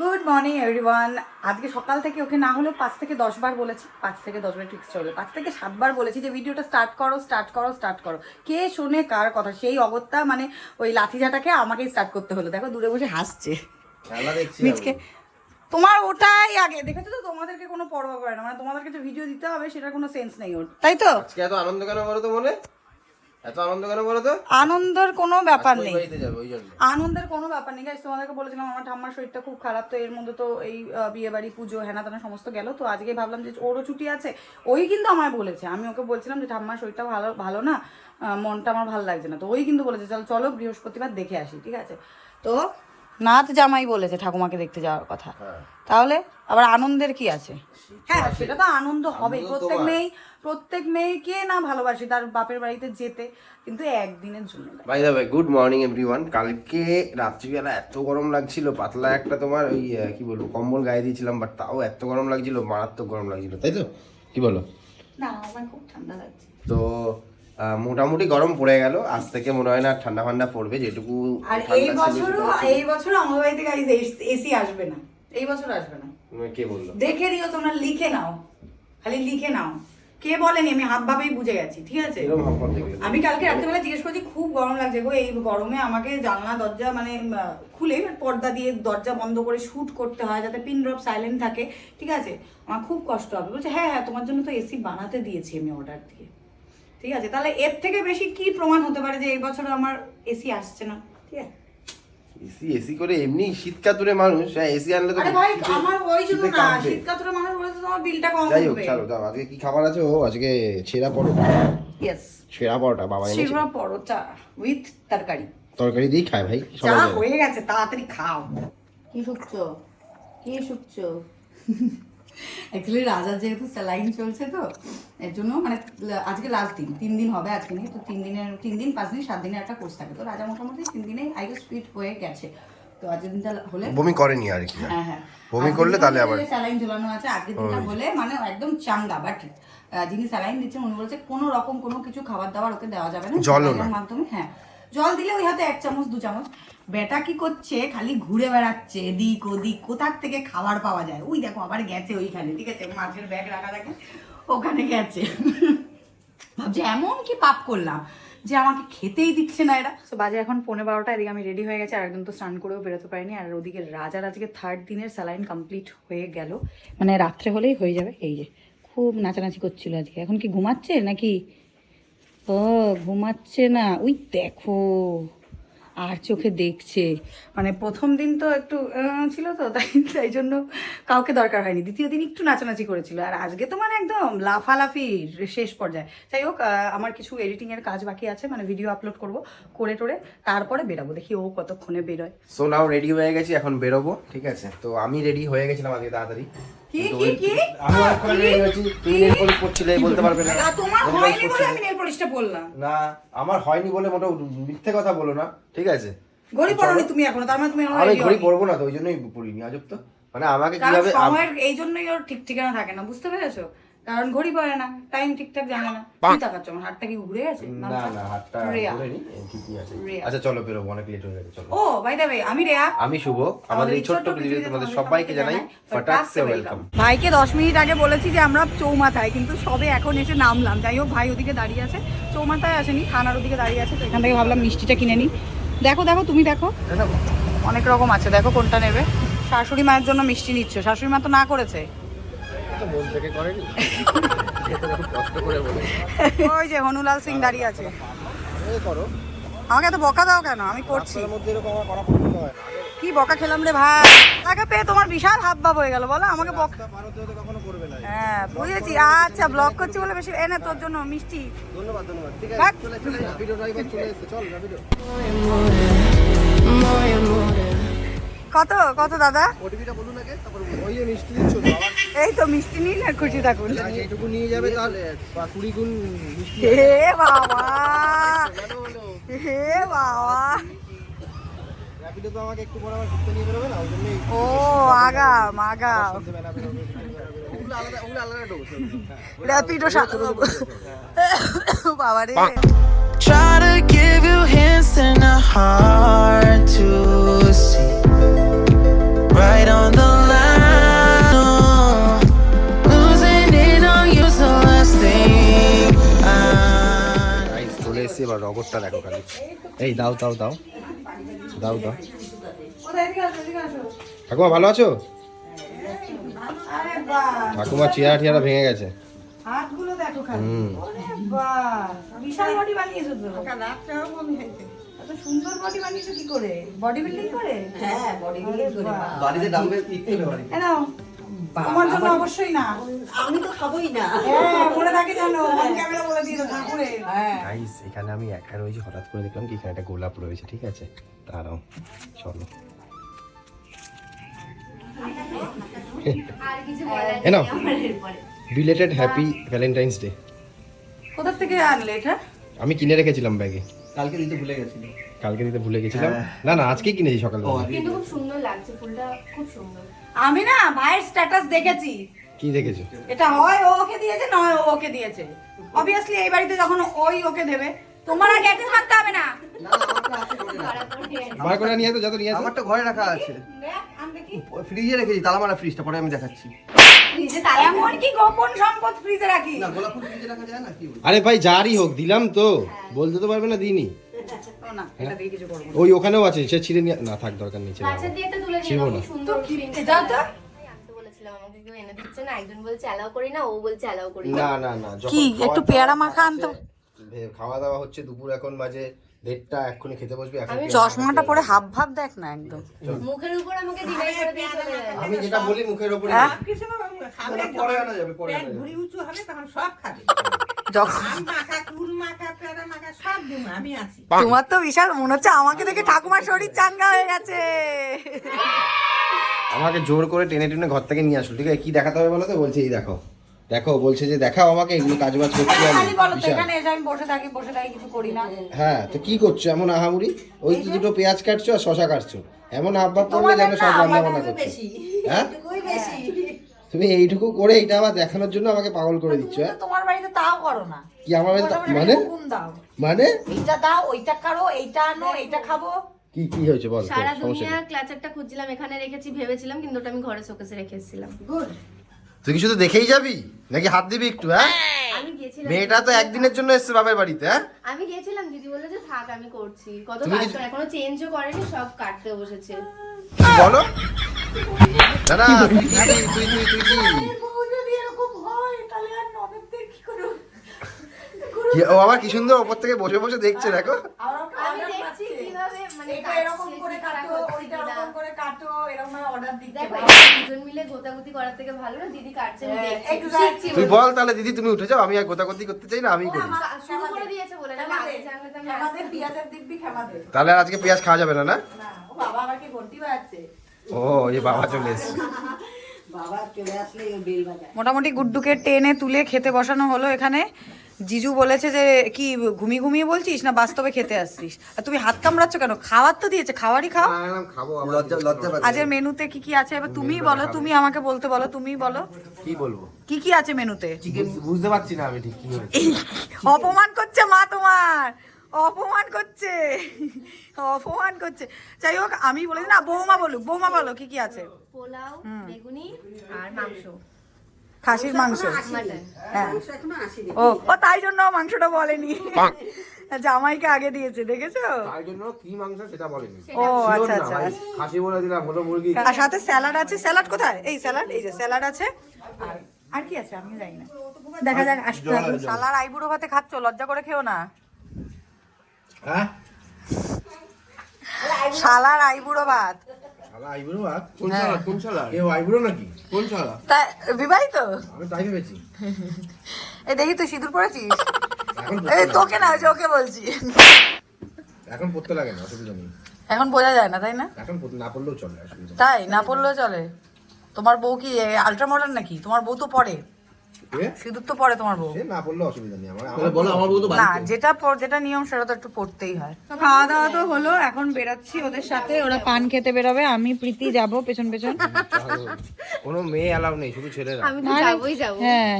Good morning everyone আজকে সকাল থেকে ওকে না হলেও পাঁচ থেকে দশ বার বলেছি। পাঁচ থেকে দশ বার ঠিক চলে পাঁচ থেকে সাতবার বলেছি যে ভিডিওটা স্টার্ট করো স্টার্ট করো স্টার্ট করো। কে শোনে কার কথা? সেই অগত্যা মানে ওই লাঠিঝাটাকে আমাকেই স্টার্ট করতে হলো। দেখো দূরে বসে হাসছে। মিচকে তোমার ওটাই আগে। দেখেছ তো তোমাদেরকে কোনো পরোয়া করে না। মানে তোমাদেরকে যে ভিডিও দিতে হবে সেটার কোনো সেন্স নেই ওর। তাই তো? আজকে এত আনন্দ কেন বলো তো মনে? এত আনন্দ কেন বলো তো? আনন্দের কোনো ব্যাপার নেই। আনন্দের কোনো ব্যাপার নেই। গাইস তোমাদেরকে বলেছিলাম আমার ঠাম্মার শরীরটা খুব খারাপ তো এর মধ্যে তো এই বিয়ে বাড়ি পুজো হেনা তেনা সমস্ত গেল। তো আজকে ভাবলাম যে ওরও ছুটি আছে ওই কিন্তু আমায় বলেছে। আমি ওকে বলছিলাম যে ঠাম্মার শরীরটা ভালো ভালো না মনটা আমার ভালো লাগছে না। তো ওই কিন্তু বলেছে চলো চলো বৃহস্পতিবার দেখে আসি। ঠিক আছে? তো নাথ জামাই বলেছে ঠাকুমাকে দেখতে যাওয়ার কথা। হ্যাঁ। তাহলে আবার আনন্দের কি আছে? হ্যাঁ সেটা তো আনন্দ হবে। প্রত্যেক মেয়ে প্রত্যেক মেয়েকে না ভালোবাসে তার বাপের বাড়িতে যেতে কিন্তু একদিনের জন্য by the way good morning everyone কালকে রাত্রিবেলা এত গরম লাগছিল পাতলা একটা তোমার ওই কি বলব কম্বল গায়ে দিয়েছিলাম বাট তাও এত গরম লাগছিল মারাত্মক গরম লাগছিল তাই তো? কি বলো? না আমার খুব ঠান্ডা লাগছে। তো মোটামুটি গরম পড়ে গেল। আজ থেকে মনে হয় না ঠান্ডা ফান্ডা পড়বে যেটুকু আর এই ঠান্ডা বছরও এই বছর আমার বাড়িতে গাইজ এসি আসবে না। এই বছর আসবে না। কে বলল? দেখে নিও তোমরা লিখে নাও। খালি লিখে নাও। কে বলেনি? আমি হাত ভাবেই বুঝে গেছি ঠিক আছে? আমি কালকে রাত্রেবেলা জিজ্ঞেস করছি খুব গরম লাগছে গো এই গরমে আমাকে জানলা দরজা মানে খুলে পর্দা দিয়ে দরজা বন্ধ করে শুট করতে হয় যাতে পিন ড্রপ সাইলেন্ট থাকে ঠিক আছে? আমার খুব কষ্ট হবে। বলছে হ্যাঁ হ্যাঁ তোমার জন্য তো এসি বানাতে দিয়েছি আমি অর্ডার দিয়ে। ঠিক আছে? তাহলে এর থেকে বেশি কি প্রমাণ হতে পারে যে এই বছর আমার এসি আসছে না? ঠিক আছে? এসি এসি করে এমনি শীত কাতুরে মানুষ হ্যাঁ এসি আনলে তো আরে ভাই আমার ওই জন্য না কাঁপবে। শীতকাতুরে মানুষ বলেছে তোমার বিলটা কম যাই হোক ছাড়ো দাও আজকে কি খাবার আছে? ও আজকে ছেঁড়া পরোটা। ইয়েস ছেঁড়া পরোটা বাবা এনেছে। শিরোয়া পরোটা উইথ তরকারি। তরকারি দিয়ে খায় ভাই যা। হয়ে গেছে তাড়াতাড়ি খাও। কি শুকছো? কি শুকছো? অ্যাকচুয়ালি রাজার যেহেতু স্যালাইন চলছে তো এর জন্য মানে আজকে লাস্ট দিন তিন দিন হবে আজকে নিয়ে তো তিন দিনের তিন দিন পাঁচ দিন সাত দিনের একটা কোর্স থাকে। তো রাজা মোটামুটি তিন দিনে আই গেস ফিট হয়ে গেছে। তো আজকের দিনটা হলে বমি করেনি আর কি? হ্যাঁ হ্যাঁ। বমি করলে তাহলে আবার স্যালাইন ঝোলানো আছে আজকের দিনটা হলে মানে একদম চাঙ্গা বাট যিনি স্যালাইন দিচ্ছেন উনি বলছে কোনো রকম কোনো কিছু খাবার দাবার ওকে দেওয়া যাবে না। এর মাধ্যমে হ্যাঁ। জল দিলে ওই হাতে এক চামচ দু চামচ। বেটা কি করছে? খালি ঘুরে বেড়াচ্ছে, এদিক ওদিক, কোথার থেকে খাবার পাওয়া যায়? ওই দেখো, আবার গেছে ওইখানে, ঠিক আছে? মাছের ব্যাগ রাখা থাকে ওখানে গেছে। ভাবছি, এমন কি পাপ করলাম যে আমাকে খেতেই দিচ্ছে না এরা? তো বাজে এখন পনেরো বারোটা, এদিকে আমি রেডি হয়ে গেছি আর একদম তো স্নান করেও বেরোতে পারিনি, আর ওদিকে রাজার আজকে থার্ড দিনের স্যালাইন কমপ্লিট হয়ে গেল। মানে রাত্রে হলেই হয়ে যাবে, এই যে, খুব নাচানাচি করছিল আজকে। এখন কি ঘুমাচ্ছে নাকি? ও, ঘুমাচ্ছে না। ওই দেখো আর চোখে দেখছে। মানে প্রথম দিন তো একটু ছিল তো, তাই তাই জন্য কাউকে দরকার হয়নি। দ্বিতীয় দিন একটু নাচানাচি করেছিল। আর আজকে তো মানে একদম লাফালাফি শেষ পর্যায়ে। যাই হোক আমার কিছু এডিটিংয়ের কাজ বাকি আছে মানে ভিডিও আপলোড করব, করে টোরে তারপরে বেরোবো। দেখি ও কতক্ষণে বেরোয়। সো নাও রেডি হয়ে গেছি, এখন বেরোবো, ঠিক আছে? তো আমি রেডি হয়ে গেছিলাম আজকে তাড়াতাড়ি। কি কি কি? আমি অনেকক্ষণ রেডি হয়েছি তুমি নেল পলিশ করছিলে বলতে পারবে না। তোমার হয়নি বলে আমি নেল পলিশটা বললাম না আমার হয়নি বলে মোটা মিথ্যে কথা বলো না ঠিক আছে? ঘড়ি পরনি তুমি এখনও তার মানে তুমি এখনও আমি ঘড়ি। পরবো না তো ওই জন্যই পড়িনি আজব তো। মানে আমাকে কীভাবে সময়ের এই জন্যই ওর ঠিক ঠিকানা থাকে না বুঝতে পেরেছ? কারণ ঘড়ি পড়ে না টাইম ঠিকঠাক জানে না। কি তাকাচ্ছ আমার হাতটা কি ঘুরে গেছে? না না হাতটা রেয়া। ঘুরেনি ঠিকই আছে। আচ্ছা চলো বেরোবো অনেক লেট হয়ে গেছে চলো। ও বাই দ্য আমি রেয়া। আমি শুভ আমাদের এই ছোট্ট পৃথিবীতে তোমাদের সবাইকে জানাই ফটাকসে ওয়েলকাম ভাইকে দশ মিনিট আগে বলেছি যে আমরা চৌমাথায় কিন্তু সবে এখন এসে নামলাম। যাই হোক ভাই ওদিকে দাঁড়িয়ে আছে। চৌমাথায় আসেনি থানার ওদিকে দাঁড়িয়ে আছে তো এখান থেকে ভাবলাম মিষ্টিটা কিনে নিই। দেখো দেখো তুমি দেখো। অনেক রকম আছে দেখো কোনটা নেবে। শাশুড়ি মায়ের জন্য মিষ্টি নিচ্ছ। শাশুড়ি মা তো না করেছে। ওই যে হনুলাল সিং দাঁড়িয়ে আছে। আমাকে এত বকা দাও কেন? আমি করছি। কি বকা খেলাম রে ভাই? তাকে পেয়ে তোমার বিশাল হাব ভাব হয়ে গেল বলো? আমাকে বক হ্যাঁ বুঝেছি। আচ্ছা ব্লক করছি বলে বেশি এনে তোর জন্য মিষ্টি। ধন্যবাদ ধন্যবাদ। কত? কত দাদা? ওটিপিটা বলুন আগে তারপর ওই যে মিষ্টি দিচ্ছ এই তো মিষ্টি নিন আর খুশি থাকুন যেটুকু নিয়ে যাবে তাহলে। কুড়ি গুণ মিষ্টি হে বাবা! হে বাবা! র্যাপিডো তো আমাকে একটু পরে আমার ঘুরতে নিয়ে বেরোবে না ওই জন্যই ও আগাম আগাম ওগুলো আলাদা বাবা রে। Try to give you hints and a hard to see. right on the line. Oh, losing it on you, এবার রগরটা দেখো খালি। এই দাও দাও দাও। দাও দাও। ঠাকুমা ভালো আছো? ঠাকুমা চেয়ারা টিয়ারা ভেঙে গেছে। হাতগুলো দেখো খালি। বিশাল বানিয়েছো তো। এত সুন্দর বডি বানিয়েছো কি করে? বডি বিল্ডিং করে? হ্যাঁ বডি বিল্ডিং করে বাড়িতে ডাম্বেল ইচ্ছে বাড়ি এ নাও। তোমার জন্য অবশ্যই না। আমি তো খাবোই না। হ্যাঁ মনে থাকে জানো ক্যামেরা বলে দিয়েছ ঠাকুরে। হ্যাঁ। গাইস এখানে আমি একা রয়েছি হঠাৎ করে দেখলাম কি এখানে একটা গোলাপ রয়েছে ঠিক আছে? দাঁড়াও চলো। বিলেটেড হ্যাপি ভ্যালেন্টাইন্স ডে কোথা থেকে আনলে এটা? আমি কিনে রেখেছিলাম ব্যাগে। কালকে দিতে ভুলে গেছিল। কালকে দিতে ভুলে গেছিলাম। না না আজকেই কিনেছি সকালবেলা। কিন্তু খুব সুন্দর লাগছে ফুলটা খুব সুন্দর। আমি না ভাইয়ের স্ট্যাটাস দেখেছি। কি দেখেছ? এটা হয় ও ওকে দিয়েছে নয় ও ওকে দিয়েছে। অবভিয়াসলি এই বাড়িতে যখন ওই ওকে দেবে তোমার আর গ্যাটিস মারতে হবে না। আমার করে নিয়ে আসো যত নিয়ে আমারটা ঘরে রাখা আছে। ফ্রিজে রেখেছি তালা মারা ফ্রিজটা পরে আমি দেখাচ্ছি। এমন কি গোপন সম্পদ ফ্রিজে রাখি? না গোলাপ ফুল ফ্রিজে রাখা যায় না কি আরে ভাই যারই হোক দিলাম তো। বলতে তো পারবে না দিইনি। ও না এটা দিয়ে কিছু করব না। ওই ওখানেও আছে সে ছিঁড়ে নিয়ে না থাক দরকার নেই ছিড়বো না। সুন্দর print। যাও তো আমি আনতে বলেছিলাম আমাকে কেউ এনে দিচ্ছে না বলছে অ্যালাউ করি না ও বলছে না। কি একটু দাওয়া পেয়ারা হচ্ছে, মাখা আনতে? খাওয়া দাওয়া হচ্ছে দুপুর এখন বাজে দেড়টা এক্ষুনি খেতে বসবি এখন চশমাটা পরে হাব ভাব দেখ না একদম। মুখের উপর আমাকে ডিনাই করে দিয়ে চলে আমি যেটা বলি মুখের ওপরে হ্যাঁ? না, পরে আনা যাবে পরে আনা যাবে। উঁচু হবে তখন সব খাবে। যখন আম মাখা কুল মাখা পেয়ারা মাখা সব দিব আমি আছি। তোমার তো বিশাল মনে হচ্ছে আমাকে দেখে ঠাকুমার শরীর চাঙ্গা হয়ে গেছে। আমাকে জোর করে টেনে টেনে ঘর থেকে নিয়ে আসলো ঠিক আছে? কি দেখাতে হবে বলো তো? বলছে এই দেখো। দেখো বলছে যে দেখাও আমাকে এগুলো কাজ বাজ করছি আমি। বলো এখানে এসে আমি বসে থাকি বসে থাকি কিছু করি না। হ্যাঁ তো কি করছ? এমন আহামুড়ি ওই তো দুটো পেঁয়াজ কাটছো আর শশা কাটছো? এমন হাবভাব করলে যেন সব রান্না বান্না করছ। হ্যাঁ? তুমি এইটুকু করে এইটা আবার দেখানোর জন্য আমাকে পাগল করে দিচ্ছ হ্যাঁ? তোমার বাড়িতে তাও করো না। কি আমার বাড়িতে- মানে? মানে? এইটা দাও ওইটা কারও এইটা আনো এইটা খাব। কি কি হয়েছে বল সারা দুনিয়া ক্লাচারটা খুঁজছিলাম এখানে রেখেছি ভেবেছিলাম কিন্তু ওটা আমি ঘরে শোকেসে রেখে এসেছিলাম। তুই কি শুধু দেখেই যাবি? নাকি হাত দিবি একটু হ্যাঁ? মেয়েটা তো একদিনের জন্য এসছে বাবার বাড়িতে হ্যাঁ? আমি গেছিলাম দিদি বলল যে থাক আমি করছি। কত কাজ এখনও চেঞ্জও করেনি সব কাটতে বসেছে। বলো। না না তুই তুই তুই তুই কি কি- ও আবার কি সুন্দর ওপর থেকে বসে বসে দেখছে দেখো। মানে এটা এরকম করে কাটো ওইটা এরকম করে কাটো এরকম অর্ডার দিতে দেখো পারো। এটা দুজন মিলে গোতাগুতি করার থেকে ভালো না? দিদি কাটছে আমি হ্যাঁ, দেখছি, তুই বল তাহলে দিদি তুমি উঠে যাও আমি আর গোতাগতি করতে চাই না আমি করি। শুরু করে দিয়েছে বলে না খেমা দে, আগে জানলে তো আমি খেমা দে, আসতাম। পেঁয়াজের দিব্যি খেমা দে। তাহলে আজকে পেঁয়াজ খাওয়া যাবে না না? ও বাবা আবার ঘন্টি বাজাচ্ছে? ও এই বাবা চলে এসছে। বাবা চলে আসলে ওই বেল বাজায়। মোটামুটি গুড্ডুকে টেনে তুলে খেতে বসানো হলো এখানে। জিজু বলেছে যে কি ঘুমিয়ে ঘুমিয়ে বলছিস না বাস্তবে খেতে আসছিস? আর তুমি হাত কামড়াচ্ছ কেন? খাওয়ার তো দিয়েছে খাওয়ারই খাও। খাব লজ্জা লজ্জা পাচ্ছে। আজকের মেনুতে কি কি আছে? এবার তুমি বলো তুমি আমাকে বলতে বলো তুমি বলো। কি বলব? কি কি আছে মেনুতে? চিকেন বুঝতে পারছি না আমি ঠিক কি অপমান করছে মা তোমার! অপমান করছে! অপমান করছে। যাই হোক আমি বলেছি না বৌমা বলুক বৌমা বলো কি কি আছে? পোলাও বেগুনি আর মাংস। খাসির মাংস। হ্যাঁ। মাংস এখনও আসেনি। ও ও তাই জন্য মাংসটা বলেনি। জামাইকে আগে দিয়েছে দেখেছ? তার জন্য কি মাংস সেটা বলেনি। ও আচ্ছা আচ্ছা। খাসি বলে দিলাম হলো মুরগি। আর সাথে স্যালাড আছে। স্যালাড কোথায়? এই স্যালাড এই যে স্যালাড আছে। আর আর কি আছে? আমি জানি না। দেখা যাক আসতে হবে। শালার আইবুড়ো ভাতে খাচ্ছ লজ্জা করে খেও না। হ্যাঁ? শালার আইবুড়ো ভাত। বিবাহিত? এই দেখি তুই সিঁদুর পড়েছিস এখন এই তোকে না হয়েছে ওকে বলছি। এখন পড়তে লাগে না অসুবিধা নেই। এখন বোঝা যায় না তাই না? এখন না পড়লেও চলে তাই না পড়লেও চলে। তোমার বউ কি আলট্রা মডার্ন নাকি? তোমার বউ তো পড়ে? সিঁদুর তো পড়ে তোমার বউ। না পড়লে অসুবিধা নেই আমার। বলো আমার বউ তো না যেটা পর- যেটা নিয়ম সেটা তো একটু পড়তেই হয়। খাওয়া দাওয়া তো হলো এখন বেরাচ্ছি ওদের সাথে ওরা পান খেতে বেরোবে আমি প্রীতি যাব পেছন পেছন। কোনো মেয়ে অ্যালাউ নেই শুধু ছেলেরা। আমি তো যাবোই যাব। হ্যাঁ।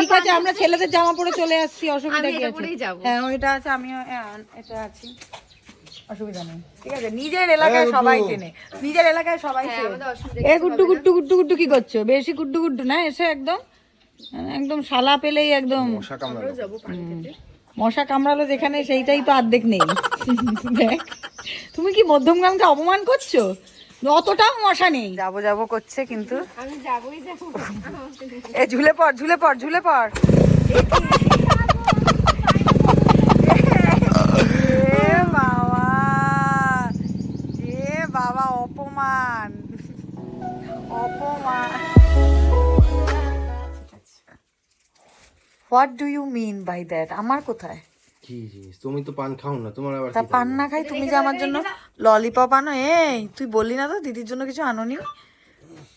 ঠিক আছে আমরা ছেলেদের জামা পরে চলে আসছি অসুবিধা আমি কি আছে? হ্যাঁ ওইটা আছে আমিও হ্যাঁ, এটা আছি। অসুবিধা নেই। ঠিক আছে নিজের এলাকায় সবাই চেনে। নিজের এলাকায় সবাই হ্যাঁ, চেনে। এ গুড্ডু গুড্ডু গুড্ডু গুড্ডু কি করছ? বেশি গুড্ডু গুড্ডু না এসে একদম? একদম শালা পেলেই একদম মশা কামড়ালো। যাব পান খেতে। মশা কামড়ালো যেখানে সেইটাই তো অর্ধেক নেই। দেখ তুমি কি মধ্যমগ্রামকে অপমান করছ? অতটাও মশা নেই। যাব যাব করছে কিন্তু। আমি যাবোই যাব। এ ঝুলে পড় ঝুলে পড় ঝুলে পড়। এ বাবা। এ বাবা অপমান। অপমান। What do you mean by that আমার কোথায় কি জিনিস তুমি তো পান খাও না তোমার আবার তা পান না খাই তুমি যে আমার জন্য ললিপপ আনো এই তুই বললি না তো দিদির জন্য কিছু আনোনি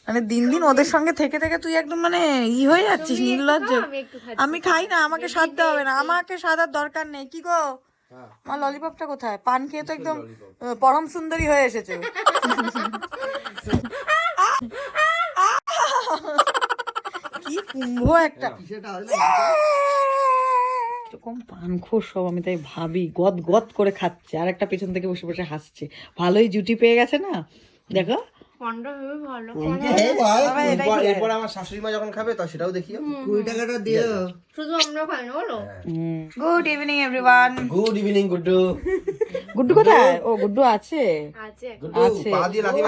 মানে দিন দিন ওদের সঙ্গে থেকে থেকে তুই একদম মানে ই হয়ে যাচ্ছিস নির্লজ্জ আমি খাই না আমাকে সাধতে হবে না আমাকে সাদার দরকার নেই কি গো আমার ললিপপটা কোথায় পান খেয়ে তো একদম পরম সুন্দরী হয়ে এসেছে কি কুম্ভ একটা। এরকম পানখোর সব আমি তাই ভাবি গদ গদ করে খাচ্ছে আর একটা পেছন থেকে বসে বসে হাসছে। ভালোই জুটি পেয়ে গেছে না? দেখো। পন্ডা হবে ভালো। এই ভাই, বাবা, এটাই এরপর আমার শাশুড়ি মা যখন খাবে তা সেটাও দেখিও। কুড়ি টাকাটা দিও। শুধু আমরা খাই বলো? Good evening everyone good evening Guddu. Guddu কোথায়? ও গুড্ডু আছে। আছে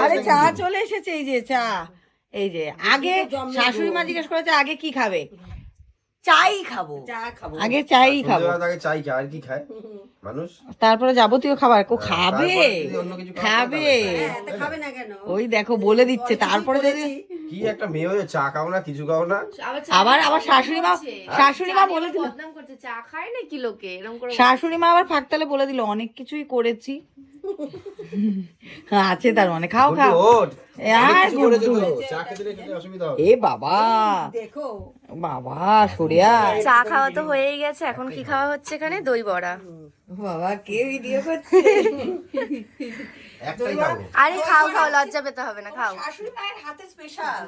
আরে চা চলে এসেছে এই যে চা। এই যে আগে শাশুড়ি মা জিজ্ঞেস করেছে আগে কি খাবে? চাই খাব। আগে চাই খাব। তাকে চাই আর কি খায়? মানুষ? তারপরে যাবতীয় খাবার কো খাবে। কিছু খাওয়া খাবে। হ্যাঁ, খাবে না কেন? ওই দেখো বলে দিচ্ছে। তারপরে যদি কি একটা মেয়ে হয়ে চা খাও না কিছু খাও না? আবার আবার শাশুড়ি মা শাশুড়ি মা বলে দিল। চা খায় নাকি লোকে? এরকম করে শাশুড়ি মা আবার ফাঁকতালে বলে দিল অনেক কিছুই করেছি। আছে তার মানে খাও খাও। এ, অনেক আর কিছু করেছে গুড্ডু। তো চা খেতে খেতে অসুবিধা হবে। এ বাবা। দেখো। বাবা সরিয়া। চা খাওয়া তো হয়েই গেছে এখন কি খাওয়া হচ্ছে এখানে? দই বড়া। বাবা কে ভিডিও করছে? আরে খাও খাও লজ্জা পেতে হবে না খাও। শাশুড়ি মায়ের হাতে স্পেশাল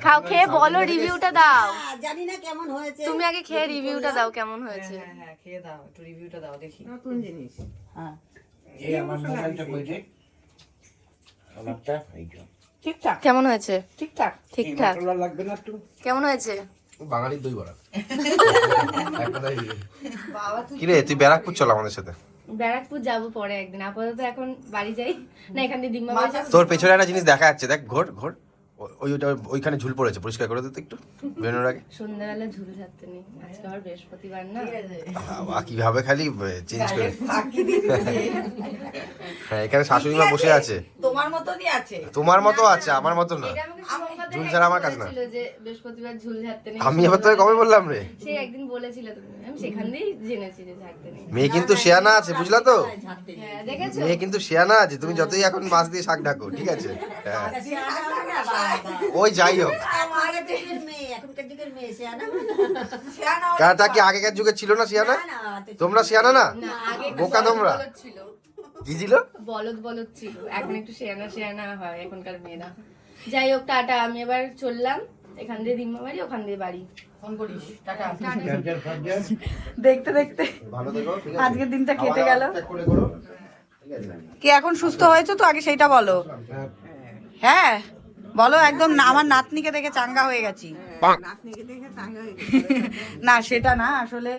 খাও খেয়ে বলো রিভিউটা দাও। জানি না কেমন হয়েছে। তুমি আগে খেয়ে রিভিউটা দাও কেমন হয়েছে। হ্যাঁ হ্যাঁ খেয়ে দাও একটু রিভিউটা দাও দেখি। নতুন জিনিস। হ্যাঁ। ঠিকঠাক। কেমন হয়েছে? ঠিকঠাক। ঠিকঠাক। লাগবে না একটু? কেমন হয়েছে? বাঙালির দই বড়া। এক কি রে তুই ব্যারাকপুর চল আমাদের সাথে। ব্যারাকপুর যাব পরে একদিন। আপাতত এখন বাড়ি যাই। না এখান দিয়ে দিম্মা তোর পেছনে একটা জিনিস দেখা যাচ্ছে। দেখ ঘোর ঘোর। ওই ওইটা ওইখানে ঝুল পড়েছে পরিষ্কার করে দিতে একটু বেরোনোর আগে। সন্ধ্যাবেলা ঝুল থাকতে নেই আজকে আবার বৃহস্পতিবার না। বাবা কীভাবে খালি চেঞ্জ করে। হ্যাঁ এখানে শাশুড়ি মা বসে আছে। তোমার মতনই আছে। তোমার মতো আছে আমার মতো না। ঝুল ছাড়া আমার কাজ না। বৃহস্পতিবার ঝুল ঝাড়তে নেই। আমি আবার তোকে কবে বললাম রে? সে একদিন বলেছিল তুমি আমি সেখান দিয়েই জেনেছি যে ঝাড়তে নেই। মেয়ে কিন্তু শেয়ানা আছে বুঝলা তো? হ্যাঁ মেয়ে কিন্তু শেয়ানা আছে তুমি যতই এখন মাছ দিয়ে শাক ঢাকো ঠিক আছে? হ্যাঁ। ওই যাই হোক। তা কি আগেকার যুগে ছিল না শিয়ানা? তোমরা শিয়ানা না? বোকা বলদ তোমরা? বলদ ছিল। কি ছিল বলদ বলদ ছিল। এখন একটু শেয়ানা শেয়ানা হয় এখনকার মেয়েরা। যাই হোক টাটা আমি এবার চললাম। এখান দিয়ে দিম্মা বাড়ি ওখান দিয়ে বাড়ি। ফোন করিস। টাটা। দেখতে দেখতে। ভালো দেখো ঠিক আছে? আজকের দিনটা কেটে গেল। চেক করে করো। ঠিক আছে কি এখন সুস্থ হয়েছে তো? আগে সেইটা বলো। হ্যাঁ। বলো একদম না- আমার নাতনিকে দেখে চাঙ্গা হয়ে গেছি। দেখে না সেটা না আসলে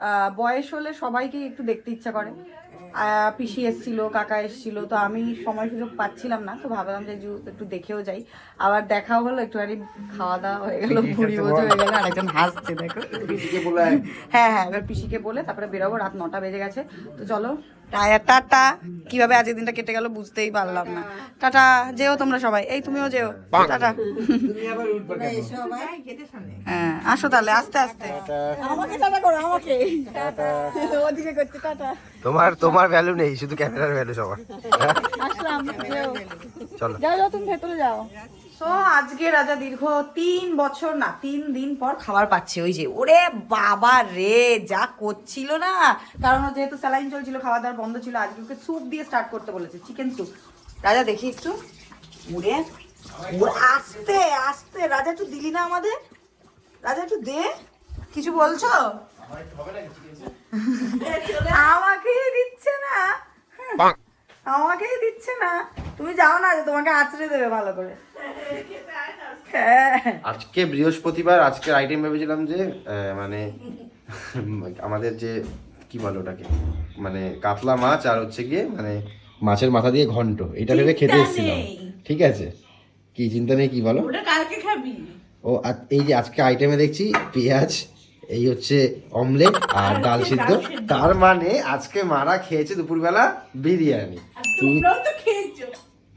আহ, বয়স হলে সবাইকে একটু দেখতে ইচ্ছা করে। পিসি এসছিল কাকা এসছিল তো আমি সময় সুযোগ পাচ্ছিলাম না তো ভাবলাম যে একটু দেখেও যাই। আবার দেখাও হলো একটুখানি খাওয়া দাওয়া হয়ে গেল ভুড়ি বোঝো হয়ে গেল আর একজন হাসছে দেখো। হ্যাঁ হ্যাঁ এবার পিসিকে বলে তারপরে বেরোবো রাত নটা বেজে গেছে। তো চলো টায়া টাটা। কীভাবে আজকের দিনটা কেটে গেল বুঝতেই পারলাম না। টাটা যেও তোমরা সবাই এই তুমিও যেও। টাটা। হ্যাঁ আসো তাহলে আস্তে আস্তে। আমাকে টাটা করো আমাকে। ওদিকে করতে টাটা। তোমার তোমার ভ্যালু নেই শুধু ক্যামেরার ভ্যালু সবার। চলো। যাও যাও তুমি ভেতরে যাও। তো আজকে রাজা দীর্ঘ তিন বছর না তিন দিন পর খাবার পাচ্ছে। ওই যে ওরে বাবা রে যা করছিল না। কারণ যেহেতু স্যালাইন চলছিল খাওয়া দাওয়ার বন্ধ ছিল আজকে ওকে স্যুপ দিয়ে স্টার্ট করতে বলেছে চিকেন স্যুপ রাজা দেখি একটু। উড়ে উড়ে আস্তে আস্তে। রাজা একটু দিলি না আমাদের? রাজা একটু দে। কিছু বলছো? আমাকেই দিচ্ছে না। আমাকেই দিচ্ছে না। তুমি যাও না যে তোমাকে আছড়ে দেবে ভালো করে। হ্যাঁ। আজকে বৃহস্পতিবার আজকের আইটেম ভেবেছিলাম যে মানে আমাদের যে কি বলে ওটাকে? মানে কাতলা মাছ আর হচ্ছে গিয়ে মানে মাছের মাথা দিয়ে ঘন্ট। এটা ভেবে খেতে এসেছিলাম। ঠিক আছে? কি চিন্তা নেই কি বলো? ওটা কালকে খাবি। ও এই যে আজকে আইটেমে দেখছি পেঁয়াজ এই হচ্ছে অমলেট আর ডাল সিদ্ধ। তার মানে আজকে মারা খেয়েছে দুপুরবেলা বিরিয়ানি।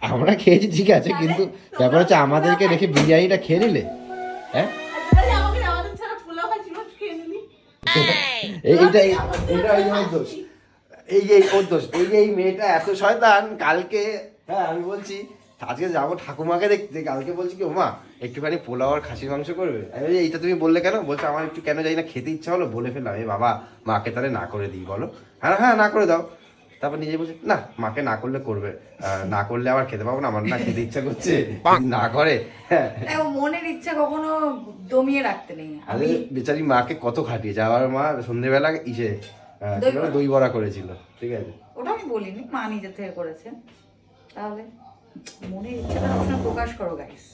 আমরা খেয়েছি ঠিক আছে কিন্তু ব্যাপার হচ্ছে আমাদেরকে রেখে বিরিয়ানিটা খেয়ে নিলে? হ্যাঁ? এইটা দোষ। এই যে এই ওর দোষ। এই যে এই মেয়েটা এত শয়তান কালকে হ্যাঁ আমি বলছি আজকে যাব ঠাকুমাকে দেখতে কালকে বলছি কি ওমা একটুখানি পোলাও আর খাসির মাংস করবে? আমি এইটা তুমি বললে কেন? বলছো আমার একটু কেন যাই না খেতে ইচ্ছা হলো বলে ফেললাম। এই বাবা মাকে তাহলে না করে দিই বলো। হ্যাঁ হ্যাঁ না করে দাও। তারপর নিজে বলছে না মাকে না করলে করবে। না করলে আবার খেতে পাবো না আমার না খেতে ইচ্ছা করছে। না করে হ্যাঁ। মনের ইচ্ছা কখনো দমিয়ে রাখতে নেই। আরে বেচারি মাকে কত খাটিয়েছে আবার মা সন্ধেবেলা ইসে দই বড়া। দই বড়া করেছিল ঠিক আছে? ওটা আমি বলিনি মা নিজের থেকে করেছে। তাহলে? মনের ইচ্ছাটা সবসময় প্রকাশ করো গাইস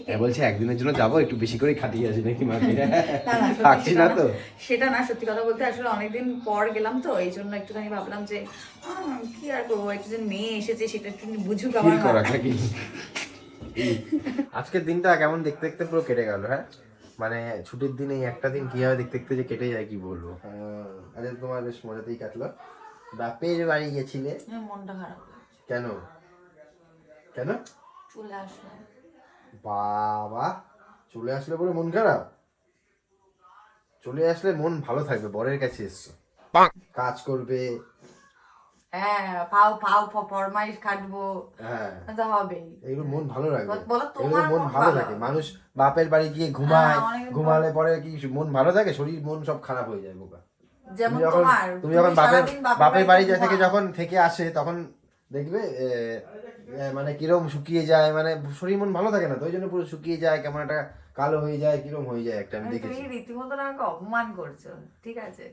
হ্যাঁ, বলছে একদিনের জন্য যাব একটু বেশি করে খাটিয়ে আসি নাকি মাকে না না থাকছি না তো। সেটা না সত্যি কথা বলতে আসলে অনেকদিন পর গেলাম তো এই জন্য একটুখানি ভাবলাম যে কি আর করব? একটু যে মেয়ে এসেছে সেটা একটু বুঝুক আমার করা নাকি? আজকের দিনটা কেমন দেখতে দেখতে পুরো কেটে গেল হ্যাঁ? মানে ছুটির দিন এই একটা দিন কীভাবে দেখতে দেখতে যে কেটে যায় কি বলব? আরে তোমার বেশ মজাতেই কাটলো। বাপের বাড়ি গেছিলে? মনটা খারাপ কেন? কেন? চলে আসলাম। বাবা চলে আসলে পরে মন খারাপ? চলে আসলে মন ভালো থাকবে বরের কাছে এসছো। কাজ করবে। হ্যাঁ পাও পাও ফরমাইশ খাটবো। হ্যাঁ। তো এগুলো মন ভালো রাখবে। এগুলো মন মন ভালো ভালো। থাকে। মানুষ বাপের বাড়ি গিয়ে ঘুমায় হ্যাঁ, ঘুমালে পরে কি মন ভালো থাকে? শরীর মন সব খারাপ হয়ে যায় বোকা। যেমন তোমার তুমি যখন বাপের বাপের বাড়ি থেকে যখন থেকে আসে তখন দেখবে মানে কিরম শুকিয়ে যায় মানে শরীর মন ভালো থাকে না তো ওই জন্য পুরো শুকিয়ে যায় কেমন একটা কালো হয়ে যায় কিরম হয়ে যায় একটা আমি দেখেছি। তুমি রীতিমতো আমাকে অপমান করছ ঠিক আছে?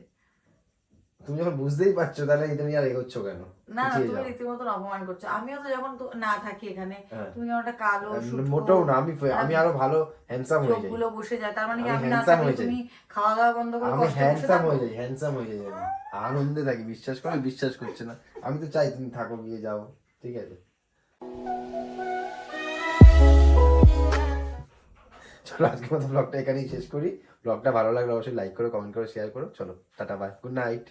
তুমি যখন বুঝতেই পারছ তাহলে তুমি আর এগোচ্ছ কেন? না তুমি যাও। রীতিমতো অপমান করছ। আমিও তো যখন না থাকি এখানে হ্যাঁ। তুমি কেমন একটা কালো মোটেও না আমি আমি আরও ভালো হ্যান্ডসাম হয়ে যাই। চোখগুলো বসে যায়। তার মানে কি আমি না যাই। তুমি খাওয়া দাওয়া বন্ধ করে আমি হ্যান্ডসাম হয়ে যাই হ্যান্ডসাম হয়ে যাই আমি। আনন্দে থাকি বিশ্বাস করো বিশ্বাস করছে না। আমি তো চাই তুমি থাকো গিয়ে যাও ঠিক আছে? চলো আজকের মতো ব্লগটা এখানেই শেষ করি। ব্লগটা ভালো লাগলে অবশ্যই লাইক করো কমেন্ট করো শেয়ার করো। চলো, টাটা বাই গুড নাইট